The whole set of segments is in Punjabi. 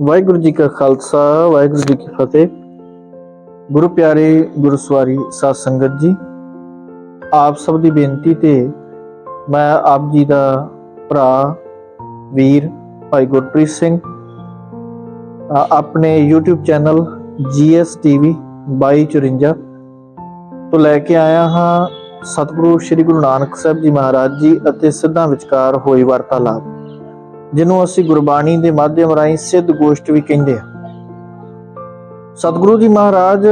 ਵਾਹਿਗੁਰੂ ਜੀ ਕਾ ਖਾਲਸਾ, ਵਾਹਿਗੁਰੂ ਜੀ ਕੀ ਫਤਿਹ। ਗੁਰੂ ਪਿਆਰੇ ਗੁਰਸਵਾਰੀ ਸਾਧ ਸੰਗਤ ਜੀ, ਆਪ ਸਭ ਦੀ ਬੇਨਤੀ ਤੇ ਮੈਂ ਆਪ ਜੀ ਦਾ ਭਰਾ, ਵੀਰ ਭਾਈ ਗੁਰਪ੍ਰੀਤ ਸਿੰਘ ਆਪਣੇ YouTube ਚੈਨਲ GS TV 2254 ਤੋਂ ਲੈ ਕੇ ਆਇਆ ਹਾਂ। ਸਤਿਗੁਰੂ ਸ੍ਰੀ ਗੁਰੂ ਨਾਨਕ ਸਾਹਿਬ ਜੀ ਮਹਾਰਾਜ ਜੀ ਅਤੇ ਸਿੱਧਾਂ ਵਿਚਕਾਰ ਹੋਈ ਵਾਰਤਾਲਾਪ। ਜਿਹਨੂੰ ਅਸੀਂ ਗੁਰਬਾਣੀ ਦੇ ਮਾਧਿਅਮ ਰਾਹੀਂ ਸਿੱਧ ਗੋਸ਼ਟ ਵੀ ਕਹਿੰਦੇ ਆ ਸਤਿਗੁਰੂ ਜੀ ਮਹਾਰਾਜ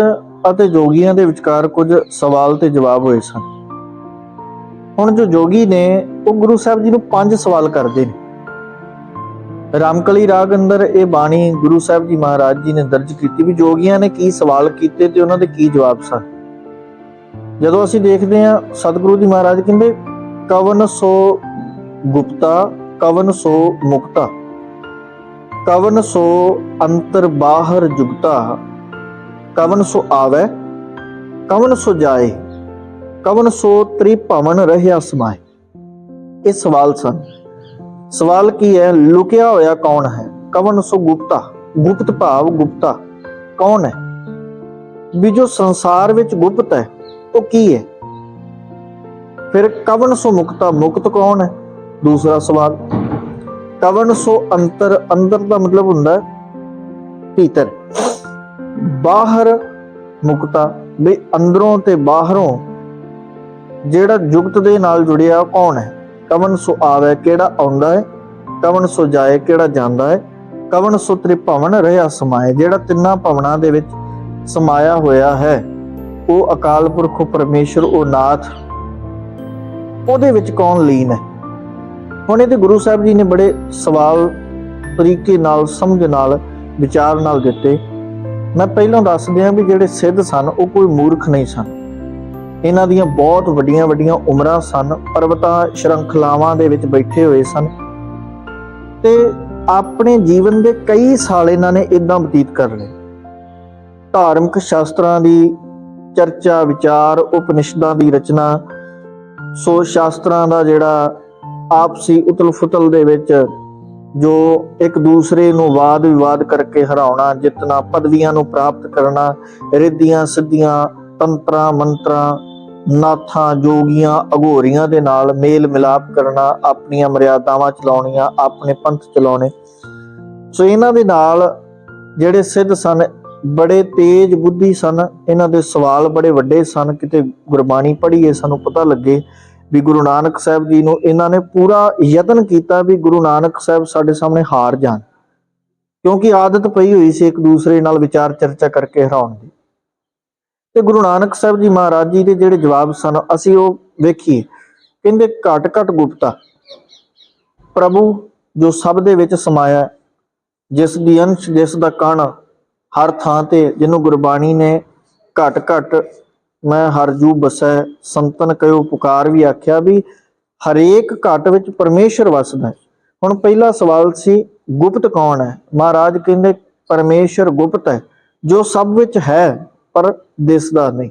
ਅਤੇ ਜੋਗੀਆਂ ਦੇ ਵਿਚਕਾਰ ਕੁਝ ਸਵਾਲ ਤੇ ਜਵਾਬ ਹੋਏ ਸਨ। ਹੁਣ ਜੋ ਜੋਗੀ ਨੇ, ਉਹ ਗੁਰੂ ਸਾਹਿਬ ਜੀ ਨੂੰ ਪੰਜ ਸਵਾਲ ਕਰਦੇ ਨੇ। ਰਾਮਕਲੀ ਰਾਗ ਅੰਦਰ ਇਹ ਬਾਣੀ ਗੁਰੂ ਸਾਹਿਬ ਜੀ ਮਹਾਰਾਜ ਜੀ ਨੇ ਦਰਜ ਕੀਤੀ ਵੀ ਜੋਗੀਆਂ ਨੇ ਕੀ ਸਵਾਲ ਕੀਤੇ ਤੇ ਉਹਨਾਂ ਦੇ ਕੀ ਜਵਾਬ ਸਨ। ਜਦੋਂ ਅਸੀਂ ਦੇਖਦੇ ਹਾਂ, ਸਤਿਗੁਰੂ ਜੀ ਮਹਾਰਾਜ ਕਹਿੰਦੇ, ਕਵਨ ਸੋ ਗੁਪਤਾ ਕਵਨ ਸੋ ਮੁਕਤਾ, ਕਵਨ ਸੋ ਅੰਤਰ ਬਾਹਰ ਜੁਗਤਾ, ਕਵਨ ਸੋ ਆਵੇ, ਕਵਨ ਸੋ ਜਾਏ, ਕਵਨ ਸੋ ਤ੍ਰਿਭਵਨ ਰਹਿਆ ਸਮਾਏ। ਇਹ ਸਵਾਲ ਸਨ। ਸਵਾਲ ਕੀ ਹੈ? ਲੁਕਿਆ ਹੋਇਆ ਕੌਣ ਹੈ? ਕਵਨ ਸੋ ਗੁਪਤਾ, ਗੁਪਤ ਭਾਵ ਗੁਪਤਾ, ਕੌਣ ਹੈ? ਵੀ ਜੋ ਸੰਸਾਰ ਵਿੱਚ ਗੁਪਤ ਹੈ, ਉਹ ਕੀ ਹੈ? ਫਿਰ ਕਵਨ ਸੋ ਮੁਕਤਾ, ਮੁਕਤ ਕੌਣ ਹੈ? ਦੂਸਰਾ ਸਵਾਲ ਕਵਨ ਸੋ ਅੰਤਰ ਅੰਦਰ ਦਾ ਮਤਲਬ ਹੁੰਦਾ ਹੈ ਭੀਤਰ। ਬਾਹਰ ਮੁਕਤਾ ਵੀ ਅੰਦਰੋਂ ਤੇ ਬਾਹਰੋਂ ਜਿਹੜਾ ਜੁਗਤ ਦੇ ਨਾਲ ਜੁੜਿਆ ਕੌਣ ਹੈ? ਕਵਨ ਸੋ ਆਵੇ, ਕਿਹੜਾ ਆਉਂਦਾ ਹੈ? ਕਵਨ ਸੋ ਜਾਏ, ਕਿਹੜਾ ਜਾਂਦਾ ਹੈ? ਕਵਨ ਸੋ ਤ੍ਰਿਭਵਨ ਰਹਿਆ ਸਮਾਏ, ਜਿਹੜਾ ਤਿੰਨਾਂ ਭਵਨਾਂ ਦੇ ਵਿੱਚ ਸਮਾਇਆ ਹੋਇਆ ਹੈ, ਉਹ ਅਕਾਲ ਪੁਰਖ ਪਰਮੇਸ਼ਰ, ਉਹ ਨਾਥ, ਉਹਦੇ ਵਿੱਚ ਕੌਣ ਲੀਨ ਹੈ? ਹੁਣ ਇਹਦੇ ਗੁਰੂ ਸਾਹਿਬ ਜੀ ਨੇ ਬੜੇ ਸਵਾਲ ਤਰੀਕੇ ਨਾਲ, ਸਮਝ ਨਾਲ, ਵਿਚਾਰ ਨਾਲ ਦਿੱਤੇ। ਮੈਂ ਪਹਿਲਾਂ ਦੱਸ ਦਿਆਂ ਵੀ ਜਿਹੜੇ ਸਿੱਧ ਸਨ, ਉਹ ਕੋਈ ਮੂਰਖ ਨਹੀਂ ਸਨ। ਇਹਨਾਂ ਦੀਆਂ ਬਹੁਤ ਵੱਡੀਆਂ ਵੱਡੀਆਂ ਉਮਰਾਂ ਸਨ ਪਰਬਤਾਂ ਸ਼ਰੰਖਲਾਵਾਂ ਦੇ ਵਿੱਚ ਬੈਠੇ ਹੋਏ ਸਨ। ਤੇ ਆਪਣੇ ਜੀਵਨ ਦੇ ਕਈ ਸਾਲ ਇਹਨਾਂ ਨੇ ਇਦਾਂ ਬਤੀਤ ਕਰ ਲਏ। ਧਾਰਮਿਕ ਸ਼ਾਸਤਰਾਂ ਦੀ ਚਰਚਾ, ਵਿਚਾਰ, ਉਪਨਿਸ਼ਦਾਂ ਦੀ ਰਚਨਾ ਸੋ ਸ਼ਾਸਤਰਾਂ ਦਾ ਜਿਹੜਾ ਆਪਸੀ ਉਤਲ-ਫੁਤਲ ਦੇ ਵਿੱਚ, ਜੋ ਇੱਕ ਦੂਸਰੇ ਨੂੰ ਵਾਦ ਵਿਵਾਦ ਕਰਕੇ ਹਰਾਉਣਾ ਜਿੱਤਣਾ ਪਦਵੀਆਂ ਨੂੰ ਪ੍ਰਾਪਤ ਕਰਨਾ, ਰਿੱਧੀਆਂ, ਸਿੱਧੀਆਂ, ਤੰਤਰਾਂ, ਮੰਤਰਾਂ, ਨਾਥਾਂ, ਜੋਗੀਆਂ, ਅਘੋਰੀਆਂ ਦੇ ਨਾਲ ਮੇਲ ਮਿਲਾਪ ਕਰਨਾ, ਆਪਣੀਆਂ ਮਰਿਆਦਾਵਾਂ ਚਲਾਉਣੀਆਂ, ਆਪਣੇ ਪੰਥ ਚਲਾਉਣੇ। ਸੋ ਇਹਨਾਂ ਦੇ ਨਾਲ ਜਿਹੜੇ ਸਿੱਧ ਸਨ, ਬੜੇ ਤੇਜ ਬੁੱਧੀ ਸਨ, ਇਹਨਾਂ ਦੇ ਸਵਾਲ ਬੜੇ ਵੱਡੇ ਸਨ, ਕਿਤੇ ਗੁਰਬਾਣੀ ਪੜ੍ਹੀਏ ਸਾਨੂੰ ਪਤਾ ਲੱਗੇ ਵੀ ਗੁਰੂ ਨਾਨਕ ਸਾਹਿਬ ਜੀ ਨੂੰ ਇਹਨਾਂ ਨੇ ਪੂਰਾ ਯਤਨ ਕੀਤਾ ਵੀ ਗੁਰੂ ਨਾਨਕ ਸਾਹਿਬ ਸਾਡੇ ਸਾਹਮਣੇ ਹਾਰ ਜਾਣ। ਕਿਉਂਕਿ ਆਦਤ ਪਈ ਹੋਈ ਸੀ ਇੱਕ ਦੂਸਰੇ ਨਾਲ ਵਿਚਾਰ ਚਰਚਾ ਕਰਕੇ ਹਰਾਉਣ ਦੀ। ਤੇ ਗੁਰੂ ਨਾਨਕ ਸਾਹਿਬ ਜੀ ਮਹਾਰਾਜ ਜੀ ਦੇ ਜਿਹੜੇ ਜਵਾਬ ਸਨ, ਅਸੀਂ ਉਹ ਵੇਖੀਏ। ਕਹਿੰਦੇ, ਘਟ ਘਟ ਗੁਪਤਾ। ਪ੍ਰਭੂ ਜੋ ਸਭ ਦੇ ਵਿੱਚ ਸਮਾਇਆ ਜਿਸ ਦੀ ਅੰਸ਼, ਜਿਸ ਦਾ ਕਣ ਹਰ ਥਾਂ ਤੇ, ਜਿਹਨੂੰ ਗੁਰਬਾਣੀ ਨੇ ਘਟ ਘਟ ਮੈਂ ਹਰਜੂ ਬਸੈ, ਸੰਤਨ ਕਹਿਓ ਪੁਕਾਰ ਵੀ ਆਖਿਆ ਵੀ ਹਰੇਕ ਘਟ ਵਿੱਚ ਪਰਮੇਸ਼ਰ ਵਸਦਾ ਹੈ। ਹੁਣ ਪਹਿਲਾ ਸਵਾਲ ਸੀ, ਗੁਪਤ ਕੌਣ ਹੈ? ਮਹਾਰਾਜ ਕਹਿੰਦੇ, ਪਰਮੇਸ਼ਰ ਗੁਪਤ ਹੈ, ਜੋ ਸਭ ਵਿੱਚ ਹੈ, ਪਰ ਦਿਸਦਾ ਨਹੀਂ।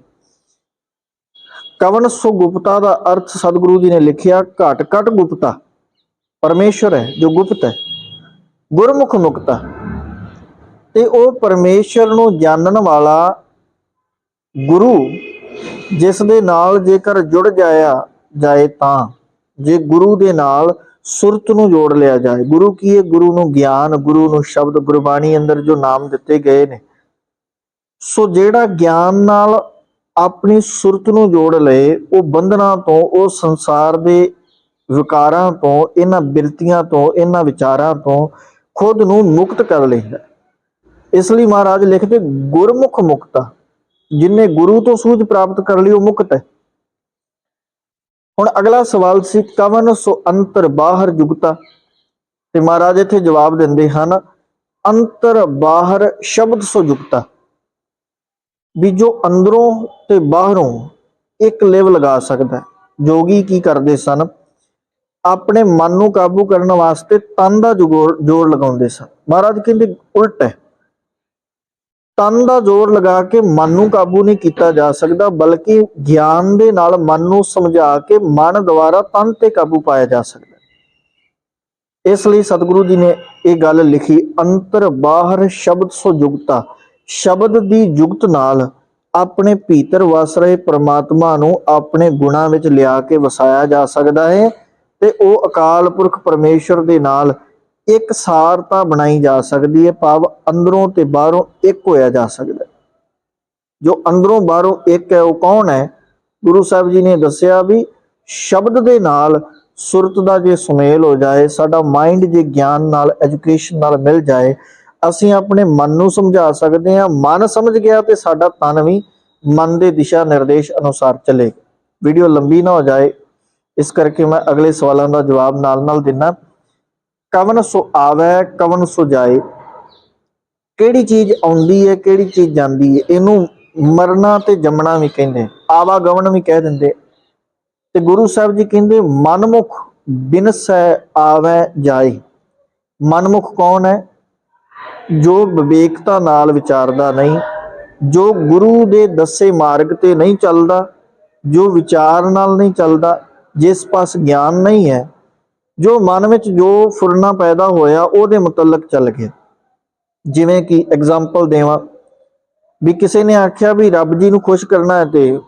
ਕਵਨ ਸੁ ਗੁਪਤਾ ਦਾ ਅਰਥ ਸਤਿਗੁਰੂ ਜੀ ਨੇ ਲਿਖਿਆ, ਘਟ ਘਟ ਗੁਪਤਾ, ਪਰਮੇਸ਼ਰ ਹੈ, ਜੋ ਗੁਪਤ ਹੈ, ਗੁਰਮੁਖ ਮੁਕਤਾ। ਤੇ ਉਹ ਪਰਮੇਸ਼ਰ ਨੂੰ ਜਾਣਨ ਵਾਲਾ ਗੁਰੂ ਜਿਸ ਦੇ ਨਾਲ ਜੇਕਰ ਜੁੜ ਜਾਇਆ, ਜਾਏ ਤਾਂ। ਜੇ ਗੁਰੂ ਦੇ ਨਾਲ ਸੁਰਤ ਨੂੰ ਜੋੜ ਲਿਆ ਜਾਏ। ਗੁਰੂ ਕੀ ਹੈ? ਗੁਰੂ ਨੂੰ ਗਿਆਨ, ਗੁਰੂ ਨੂੰ ਸ਼ਬਦ, ਗੁਰਬਾਣੀ ਅੰਦਰ ਜੋ ਨਾਮ ਦਿੱਤੇ ਗਏ ਨੇ। ਸੋ ਜਿਹੜਾ ਗਿਆਨ ਨਾਲ ਆਪਣੀ ਸੁਰਤ ਨੂੰ ਜੋੜ ਲਏ, ਉਹ ਬੰਧਨਾਂ ਤੋਂ, ਉਹ ਸੰਸਾਰ ਦੇ ਵਿਕਾਰਾਂ ਤੋਂ, ਇਹਨਾਂ ਬਿਰਤੀਆਂ ਤੋਂ, ਇਹਨਾਂ ਵਿਚਾਰਾਂ ਤੋਂ ਖੁਦ ਨੂੰ ਮੁਕਤ ਕਰ ਲੈਂਦਾ ਇਸ ਲਈ ਮਹਾਰਾਜ ਲਿਖਦੇ ਗੁਰਮੁਖ ਮੁਕਤਾ। ਜਿਨੇ ਗੁਰੂ ਤੋਂ ਸੂਝ ਪ੍ਰਾਪਤ ਕਰ ਲਈ ਉਹ ਮੁਕਤ ਹੈ। ਹੁਣ ਅਗਲਾ ਸਵਾਲ ਸੀ, ਕਵਨ ਸੋ ਅੰਤਰ ਬਾਹਰ ਜੁਗਤਾ? ਤੇ ਮਹਾਰਾਜ ਇੱਥੇ ਜਵਾਬ ਦਿੰਦੇ ਹਨ, ਅੰਤਰ ਬਾਹਰ ਸ਼ਬਦ ਸੋ ਜੁਗਤਾ। ਵੀ ਜੋ ਅੰਦਰੋਂ ਤੇ ਬਾਹਰੋਂ ਇੱਕ ਲੇਵ ਲਗਾ ਸਕਦਾ ਜੋਗੀ ਕੀ ਕਰਦੇ ਸਨ? ਆਪਣੇ ਮਨ ਨੂੰ ਕਾਬੂ ਕਰਨ ਵਾਸਤੇ ਤਨ ਦਾ ਜੋਰ ਜੋਰ ਲਗਾਉਂਦੇ ਸਨ। ਮਹਾਰਾਜ ਕਹਿੰਦੇ, ਉਲਟ ਹੈ। ਤਨ ਦਾ ਜ਼ੋਰ ਲਗਾ ਕੇ ਮਨ ਨੂੰ ਕਾਬੂ ਨਹੀਂ ਕੀਤਾ ਜਾ ਸਕਦਾ, ਬਲਕਿ ਗਿਆਨ ਦੇ ਨਾਲ ਮਨ ਨੂੰ ਸਮਝਾ ਕੇ ਮਨ ਦੁਆਰਾ ਤਨ ਤੇ ਕਾਬੂ ਪਾਇਆ ਜਾ ਸਕਦਾ ਇਸ ਲਈ ਸਤਿਗੁਰੂ ਜੀ ਨੇ ਇਹ ਗੱਲ ਲਿਖੀ, ਅੰਤਰ ਬਾਹਰ ਸ਼ਬਦ ਸੋ ਜੁਗਤਾ। ਸ਼ਬਦ ਦੀ ਜੁਗਤ ਨਾਲ ਆਪਣੇ ਭੀਤਰ ਵਸ ਰਹੇ ਪ੍ਰਮਾਤਮਾ ਨੂੰ ਆਪਣੇ ਗੁਣਾਂ ਵਿੱਚ ਲਿਆ ਕੇ ਵਸਾਇਆ ਜਾ ਸਕਦਾ ਹੈ ਤੇ ਉਹ ਅਕਾਲ ਪੁਰਖ ਪਰਮੇਸ਼ਰ ਦੇ ਨਾਲ ਇੱਕ ਸਾਰਤਾ ਬਣਾਈ ਜਾ ਸਕਦੀ ਹੈ, ਭਾਵ ਅੰਦਰੋਂ ਤੇ ਬਾਹਰੋਂ ਇੱਕ ਹੋਇਆ ਜਾ ਸਕਦਾ ਜੋ ਅੰਦਰੋਂ ਬਾਹਰੋਂ ਇੱਕ ਹੈ, ਉਹ ਕੌਣ ਹੈ? ਗੁਰੂ ਸਾਹਿਬ ਜੀ ਨੇ ਦੱਸਿਆ ਵੀ ਸ਼ਬਦ ਦੇ ਨਾਲ ਸੁਰਤ ਦਾ ਜੇ ਸੁਮੇਲ ਹੋ ਜਾਏ, ਸਾਡਾ ਮਾਈਂਡ ਜੇ ਗਿਆਨ ਨਾਲ ਐਜੂਕੇਸ਼ਨ ਨਾਲ ਮਿਲ ਜਾਏ, ਅਸੀਂ ਆਪਣੇ ਮਨ ਨੂੰ ਸਮਝਾ ਸਕਦੇ ਹਾਂ, ਮਨ ਸਮਝ ਗਿਆ ਤੇ ਸਾਡਾ ਤਨ ਵੀ ਮਨ ਦੇ ਦਿਸ਼ਾ ਨਿਰਦੇਸ਼ ਅਨੁਸਾਰ ਚੱਲੇਗਾ। ਵੀਡੀਓ ਲੰਬੀ ਨਾ ਹੋ ਜਾਏ, ਇਸ ਕਰਕੇ ਮੈਂ ਅਗਲੇ ਸਵਾਲਾਂ ਦਾ ਜਵਾਬ ਨਾਲ ਨਾਲ ਦਿੰਨਾ ਕਵਨ ਸੋ ਆਵੈ, ਕਵਨ ਸੋ ਜਾਏ। ਕਿਹੜੀ ਚੀਜ਼ ਆਉਂਦੀ ਹੈ ਕਿਹੜੀ ਚੀਜ਼ ਜਾਂਦੀ ਹੈ ਇਹਨੂੰ ਮਰਨਾ ਤੇ ਜੰਮਣਾ ਵੀ ਕਹਿੰਦੇ। ਆਵਾਗਮਨ ਵੀ ਕਹਿ ਦਿੰਦੇ। ਤੇ ਗੁਰੂ ਸਾਹਿਬ ਜੀ ਕਹਿੰਦੇ, ਮਨਮੁਖ ਬਿਨਸੈ ਆਵੈ ਜਾਏ। ਮਨਮੁਖ ਕੌਣ ਹੈ? ਜੋ ਵਿਵੇਕਤਾ ਨਾਲ ਵਿਚਾਰਦਾ ਨਹੀਂ, ਜੋ ਗੁਰੂ ਦੇ ਦੱਸੇ ਮਾਰਗ ਤੇ ਨਹੀਂ ਚੱਲਦਾ, ਜੋ ਵਿਚਾਰ ਨਾਲ ਨਹੀਂ ਚੱਲਦਾ, ਜਿਸ ਪਾਸ ਗਿਆਨ ਨਹੀਂ ਹੈ ਜੋ ਮਨ ਵਿੱਚ ਜੋ ਫੁਰਨਾ ਪੈਦਾ ਹੋਇਆ, ਉਹਦੇ ਮੁਤਲਕ ਚੱਲ ਗਿਆ। ਜਿਵੇਂ ਕਿ ਐਗਜ਼ਾਮਪਲ ਦੇਵਾਂ ਵੀ ਕਿਸੇ ਨੇ ਆਖਿਆ ਵੀ ਰੱਬ ਜੀ ਨੂੰ ਖੁਸ਼ ਕਰਨਾ ਹੈ ਤੇ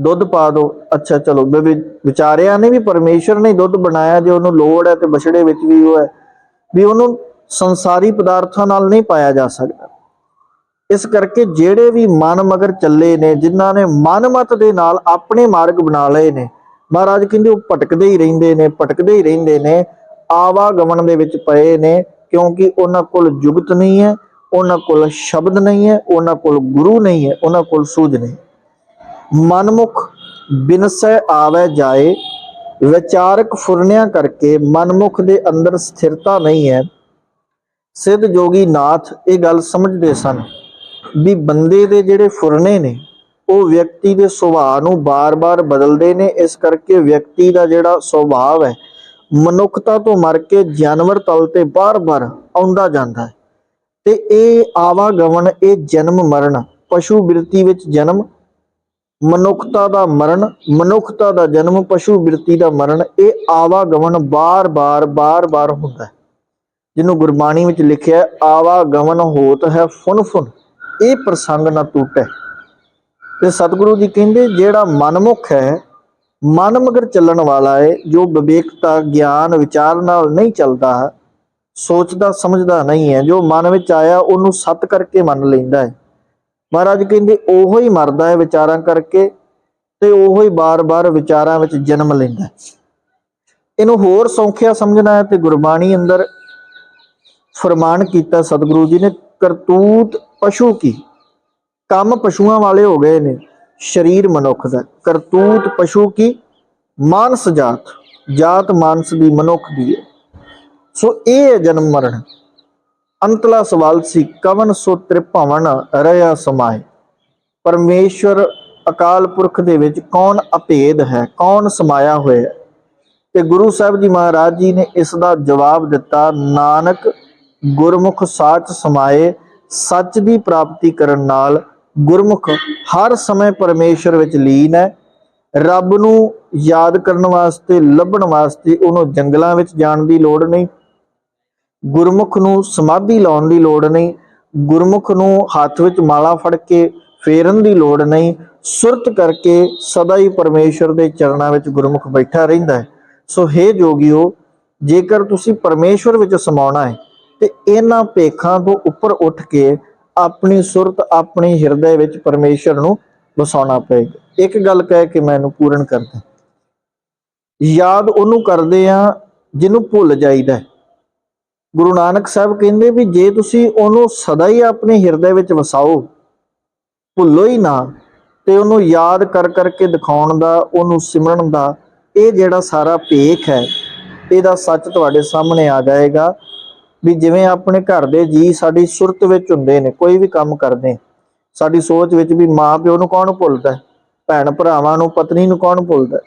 ਦੁੱਧ ਪਾ ਦਿਓ ਅੱਛਾ, ਚਲੋ, ਵੀ ਵਿਚਾਰਿਆ ਨੇ ਵੀ ਪਰਮੇਸ਼ਰ ਨੇ ਦੁੱਧ ਬਣਾਇਆ, ਜੇ ਉਹਨੂੰ ਲੋੜ ਹੈ ਤੇ ਬਛੜੇ ਵਿੱਚ ਵੀ ਉਹ ਹੈ। ਵੀ ਉਹਨੂੰ ਸੰਸਾਰੀ ਪਦਾਰਥਾਂ ਨਾਲ ਨਹੀਂ ਪਾਇਆ ਜਾ ਸਕਦਾ। ਇਸ ਕਰਕੇ ਜਿਹੜੇ ਵੀ ਮਨ ਮਗਰ ਚੱਲੇ ਨੇ, ਜਿਨ੍ਹਾਂ ਨੇ ਮਨਮਤ ਦੇ ਨਾਲ ਆਪਣੇ ਮਾਰਗ ਬਣਾ ਲਏ ਨੇ ਮਹਾਰਾਜ ਕਹਿੰਦੇ ਉਹ ਭਟਕਦੇ ਹੀ ਰਹਿੰਦੇ ਨੇ, ਭਟਕਦੇ ਹੀ ਰਹਿੰਦੇ ਨੇ, ਆਵਾਗਮਨ ਦੇ ਵਿੱਚ ਪਏ ਨੇ, ਕਿਉਂਕਿ ਉਹਨਾਂ ਕੋਲ ਜੁਗਤ ਨਹੀਂ ਹੈ, ਉਹਨਾਂ ਕੋਲ ਸ਼ਬਦ ਨਹੀਂ ਹੈ, ਉਹਨਾਂ ਕੋਲ ਗੁਰੂ ਨਹੀਂ ਹੈ, ਉਹਨਾਂ ਕੋਲ ਸੂਝ ਨਹੀਂ। ਮਨਮੁਖ ਬਿਨਸੈ ਆਵੈ ਜਾਏ, ਵਿਚਾਰਕ ਫੁਰਨਿਆਂ ਕਰਕੇ ਮਨਮੁਖ ਦੇ ਅੰਦਰ ਸਥਿਰਤਾ ਨਹੀਂ ਹੈ। ਸਿੱਧ ਜੋਗੀ ਨਾਥ ਇਹ ਗੱਲ ਸਮਝਦੇ ਸਨ ਵੀ ਬੰਦੇ ਦੇ ਜਿਹੜੇ ਫੁਰਨੇ ਨੇ ਉਹ ਵਿਅਕਤੀ ਦੇ ਸੁਭਾਅ ਨੂੰ ਬਾਰ-ਬਾਰ ਬਦਲਦੇ ਨੇ ਇਸ ਕਰਕੇ ਵਿਅਕਤੀ ਦਾ ਜਿਹੜਾ ਸੁਭਾਅ ਹੈ ਮਨੁੱਖਤਾ ਤੋਂ ਮਰ ਕੇ ਜਾਨਵਰ ਤਲ ਤੇ ਬਾਰ-ਬਾਰ ਆਉਂਦਾ ਜਾਂਦਾ ਹੈ। ਤੇ ਇਹ ਆਵਾਗਮਨ ਇਹ ਜਨਮ ਮਰਨ ਪਸ਼ੂ ਬਿਰਤੀ ਵਿੱਚ ਜਨਮ ਮਨੁੱਖਤਾ ਦਾ ਮਰਨ ਮਨੁੱਖਤਾ ਦਾ ਜਨਮ ਪਸ਼ੂ ਬਿਰਤੀ ਦਾ ਮਰਨ ਇਹ ਆਵਾਗਮਨ ਬਾਰ-ਬਾਰ ਬਾਰ-ਬਾਰ ਹੁੰਦਾ ਹੈ। ਜਿਹਨੂੰ ਗੁਰਬਾਣੀ ਵਿੱਚ ਲਿਖਿਆ ਹੈ, ਆਵਾਗਮਨ ਹੋਤ ਹੈ ਫੁਨ ਫੁਨ ਇਹ ਪ੍ਰਸੰਗ ਨਾ ਟੂਟੇ। ਤੇ ਸਤਿਗੁਰੂ ਜੀ ਕਹਿੰਦੇ, ਜਿਹੜਾ ਮਨਮੁਖ ਹੈ, ਮਨ ਮਗਰ ਚੱਲਣ ਵਾਲਾ ਹੈ, ਜੋ ਵਿਵੇਕਤਾ, ਗਿਆਨ, ਵਿਚਾਰ ਨਾਲ ਨਹੀਂ ਚੱਲਦਾ, ਸੋਚਦਾ, ਸਮਝਦਾ ਨਹੀਂ ਹੈ, ਜੋ ਮਨ ਵਿੱਚ ਆਇਆ, ਉਹਨੂੰ ਸਤ ਕਰਕੇ ਮੰਨ ਲੈਂਦਾ ਹੈ। ਮਹਾਰਾਜ ਕਹਿੰਦੇ, ਉਹੋ ਹੀ ਮਰਦਾ ਹੈ ਵਿਚਾਰਾਂ ਕਰਕੇ ਤੇ ਉਹੋ ਹੀ ਬਾਰ-ਬਾਰ ਵਿਚਾਰਾਂ ਵਿੱਚ ਜਨਮ ਲੈਂਦਾ ਇਹਨੂੰ ਹੋਰ ਸੌਖਿਆ ਸਮਝਣਾ ਹੈ ਤੇ ਗੁਰਬਾਣੀ ਅੰਦਰ ਫਰਮਾਨ ਕੀਤਾ, ਸਤਿਗੁਰੂ ਜੀ ਨੇ ਕਰਤੂਤ ਪਸ਼ੂ ਕੀ। ਕੰਮ ਪਸ਼ੂਆਂ ਵਾਲੇ ਹੋ ਗਏ ਨੇ, ਸਰੀਰ ਮਨੁੱਖ ਦਾ। ਕਰਤੂਤ ਪਸ਼ੂ ਕੀ? ਮਾਨਸ ਜਾਤ ਜਾਤ ਮਾਨਸ ਦੀ ਮਨੁੱਖ ਦੀ ਹੈ। ਸੋ ਇਹ ਹੈ ਜਨਮ ਮਰਨ। ਅੰਤਲਾ ਸਵਾਲ ਸੀ, ਕਵਨ ਸੋ ਤ੍ਰਿਭਵਨ ਰਹਾ ਸਮਾਏ? ਅਕਾਲ ਪੁਰਖ ਦੇ ਵਿੱਚ ਕੌਣ ਅਭੇਦ ਹੈ, ਕੌਣ ਸਮਾਇਆ ਹੋਇਆ ਹੈ? ਤੇ ਗੁਰੂ ਸਾਹਿਬ ਜੀ ਮਹਾਰਾਜ ਜੀ ਨੇ ਇਸ ਦਾ ਜਵਾਬ ਦਿੱਤਾ, ਨਾਨਕ ਗੁਰਮੁਖ ਸਾਚ ਸਮਾਏ, ਸੱਚ ਦੀ ਪ੍ਰਾਪਤੀ ਕਰਨ ਨਾਲ ਗੁਰਮੁਖ ਹਰ ਸਮੇਂ ਪਰਮੇਸ਼ਰ ਵਿੱਚ ਲੀਨ ਹੈ। ਰੱਬ ਨੂੰ ਯਾਦ ਕਰਨ ਵਾਸਤੇ, ਲੱਭਣ ਵਾਸਤੇ ਉਹਨੂੰ ਜੰਗਲਾਂ ਵਿੱਚ ਜਾਣ ਦੀ ਲੋੜ ਨਹੀਂ। ਗੁਰਮੁਖ ਨੂੰ ਸਮਾਧੀ ਲਾਉਣ ਦੀ ਲੋੜ ਨਹੀਂ। ਗੁਰਮੁਖ ਨੂੰ ਹੱਥ ਵਿੱਚ ਮਾਲਾ ਫੜ ਕੇ ਫੇਰਨ ਦੀ ਲੋੜ ਨਹੀਂ। ਸੁਰਤ ਕਰਕੇ ਸਦਾ ਹੀ ਪਰਮੇਸ਼ਰ ਦੇ ਚਰਨਾਂ ਵਿੱਚ ਗੁਰਮੁਖ ਬੈਠਾ ਰਹਿੰਦਾ ਹੈ। ਸੋ ਹੇ ਜੋਗਿਓ, ਜੇਕਰ ਤੁਸੀਂ ਪਰਮੇਸ਼ਰ ਵਿੱਚ ਸਮਾਉਣਾ ਹੈ, ਤੇ ਇਹਨਾਂ ਭੇਖਾਂ ਤੋਂ ਉੱਪਰ ਉੱਠ ਕੇ ਆਪਣੀ ਸੁਰਤ, ਆਪਣੀ ਹਿਰਦੇ ਵਿੱਚ ਪਰਮੇਸ਼ਰ ਨੂੰ ਵਸਾਉਣਾ ਪਏਗਾ। ਇੱਕ ਗੱਲ ਕਹਿ ਕੇ ਮੈਂ ਇਹਨੂੰ ਪੂਰਨ ਕਰਦਾ। ਯਾਦ ਉਹਨੂੰ ਕਰਦੇ ਆ ਜਿਹਨੂੰ ਭੁੱਲ ਜਾਈਦਾ। ਗੁਰੂ ਨਾਨਕ ਸਾਹਿਬ ਕਹਿੰਦੇ ਵੀ ਜੇ ਤੁਸੀਂ ਉਹਨੂੰ ਸਦਾ ਹੀ ਆਪਣੇ ਹਿਰਦੇ ਵਿੱਚ ਵਸਾਓ, ਭੁੱਲੋ ਹੀ ਨਾ, ਤੇ ਉਹਨੂੰ ਯਾਦ ਕਰ ਕਰਕੇ ਦਿਖਾਉਣ ਦਾ, ਉਹਨੂੰ ਸਿਮਰਨ ਦਾ, ਇਹ ਜਿਹੜਾ ਸਾਰਾ ਭੇਖ ਹੈ, ਇਹਦਾ ਸੱਚ ਤੁਹਾਡੇ ਸਾਹਮਣੇ ਆ ਜਾਏਗਾ। ਵੀ ਜਿਵੇਂ ਆਪਣੇ ਘਰ ਦੇ ਜੀ ਸਾਡੀ ਸੁਰਤ ਵਿੱਚ ਹੁੰਦੇ ਨੇ, ਕੋਈ ਵੀ ਕੰਮ ਕਰਦੇ। ਸਾਡੀ ਸੋਚ ਵਿੱਚ ਵੀ ਮਾਂ ਪਿਓ ਨੂੰ ਕੌਣ ਭੁੱਲਦਾ ਭੈਣ ਭਰਾਵਾਂ ਨੂੰ, ਪਤਨੀ ਨੂੰ ਕੌਣ ਭੁੱਲਦਾ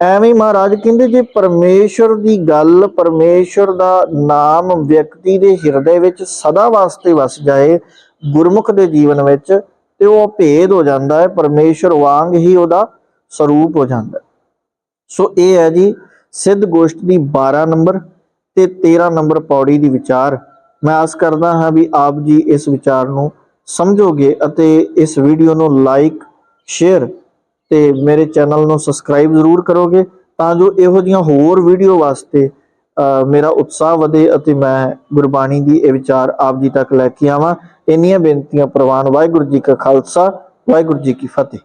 ਐਵੇਂ ਹੀ ਮਹਾਰਾਜ ਕਹਿੰਦੇ, ਜੇ ਪਰਮੇਸ਼ਰ ਦੀ ਗੱਲ, ਪਰਮੇਸ਼ਰ ਦਾ ਨਾਮ ਵਿਅਕਤੀ ਦੇ ਹਿਰਦੇ ਵਿੱਚ ਸਦਾ ਵਾਸਤੇ ਵਸ ਜਾਏ, ਗੁਰਮੁਖ ਦੇ ਜੀਵਨ ਵਿੱਚ, ਤੇ ਉਹ ਭੇਦ ਹੋ ਜਾਂਦਾ ਹੈ, ਪਰਮੇਸ਼ਰ ਵਾਂਗ ਹੀ ਉਹਦਾ ਸਰੂਪ ਹੋ ਜਾਂਦਾ ਸੋ ਇਹ ਹੈ ਜੀ, ਸਿੱਧ ਗੋਸ਼ਟ ਦੀ 12 ਨੰਬਰ। ਤੇ 13 ਨੰਬਰ ਪੌੜੀ ਦੀ ਵਿਚਾਰ। ਮੈਂ ਆਸ ਕਰਦਾ ਹਾਂ ਵੀ ਆਪ ਜੀ ਇਸ ਵਿਚਾਰ ਨੂੰ ਸਮਝੋਗੇ ਅਤੇ ਇਸ ਵੀਡੀਓ ਨੂੰ ਲਾਈਕ ਸ਼ੇਅਰ ਤੇ ਮੇਰੇ ਚੈਨਲ ਨੂੰ ਸਬਸਕ੍ਰਾਈਬ ਜ਼ਰੂਰ ਕਰੋਗੇ ਤਾਂ ਜੋ ਇਹੋ ਜਿਹੀਆਂ ਹੋਰ ਵੀਡੀਓ ਵਾਸਤੇ ਮੇਰਾ ਉਤਸ਼ਾਹ ਵਧੇ ਅਤੇ ਮੈਂ ਗੁਰਬਾਣੀ ਦੀ ਇਹ ਵਿਚਾਰ ਆਪ ਜੀ ਤੱਕ ਲੈ ਕੇ ਆਵਾਂ। ਇੰਨੀਆਂ ਬੇਨਤੀਆਂ ਪ੍ਰਵਾਨ ਵਾਹਿਗੁਰੂ ਜੀ ਕਾ ਖਾਲਸਾ, ਵਾਹਿਗੁਰੂ ਜੀ ਕੀ ਫਤਿਹ।